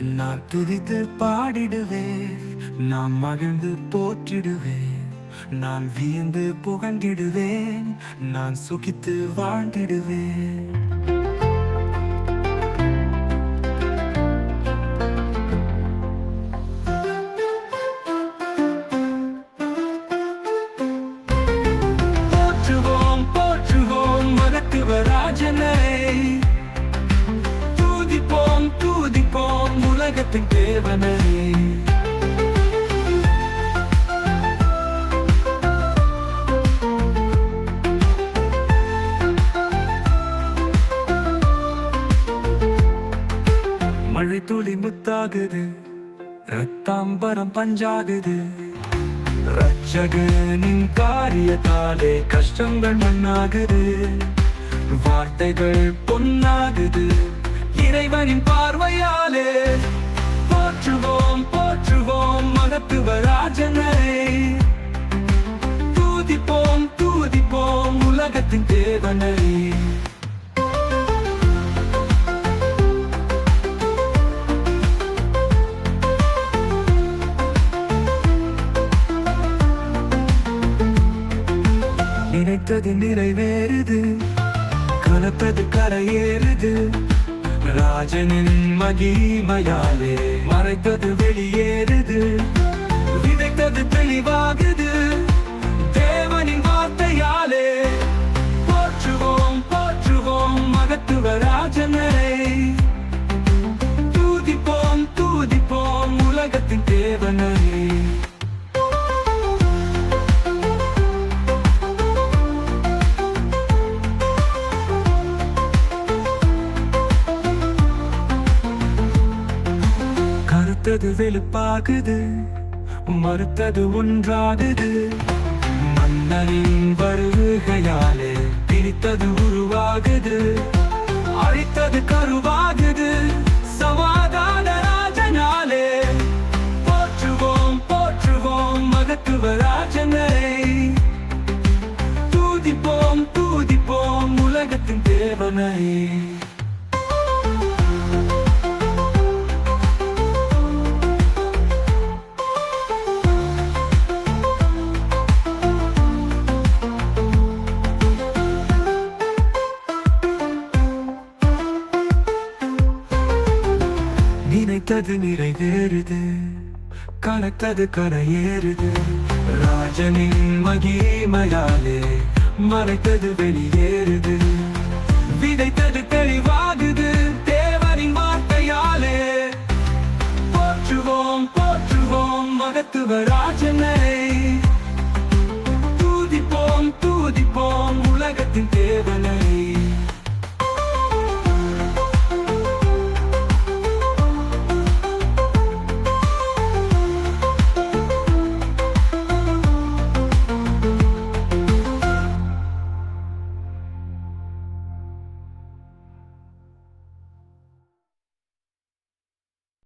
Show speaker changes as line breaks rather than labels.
நான் துதித்து பாடிடுவேன் நான் மகிழ்ந்து போற்றிடுவேன் நான் வியந்து புகழ்ந்திடுவேன் நான் சுகித்து வாழ்ந்திடுவேன். உலகத்தின் தேவனை மழை துளி முத்தாகுது ரத்தாம்பரம் பஞ்சாகுது. ரட்சகனின் காரியத்தாலே கஷ்டங்கள் மண்ணாகுது. வார்த்தைகள் பொன்னாகுது இறைவனின் பார்வையாலே. வாழ்வோம் போற்றுவோம் மகத்துவராஜனை தூதிப்போம் தூதிப்போம் உலகத்தின் தேவனை. நினைத்தது நிறைவேறுது கலப்பது கரையேறுது. ராஜனின் மகிமையாலே. மறைத்தது வெளியேறுது. விதைத்தது தெளிவாகுது. கருத்தது வெளுப்பாகுது. மறுத்தது ஒன்றாகுது. மன்னரின் வருகையாலே பிரித்தது உருவாகுது. அழித்தது கருவாகுது. சமாதான ராஜனாலே. போற்றுவோம் போற்றுவோம் மகத்துவ ராஜனரை. தூதிப்போம் தூதிப்போம் உலகத்தின் தேவனை நினைத்தது நிறைவேறுது. கனத்தது கரையேறுது. ராஜனின் மகிமையாலே மறைத்தது வெளியேறுது. விதைத்தது தெளிவாகுது தேவனின் வார்த்தையாலே. போற்றுவோம் போற்றுவோம் மகத்துவ ராஜனை. தூதிப்போம் தூதிப்போம் உலகத்தின் தேவனை.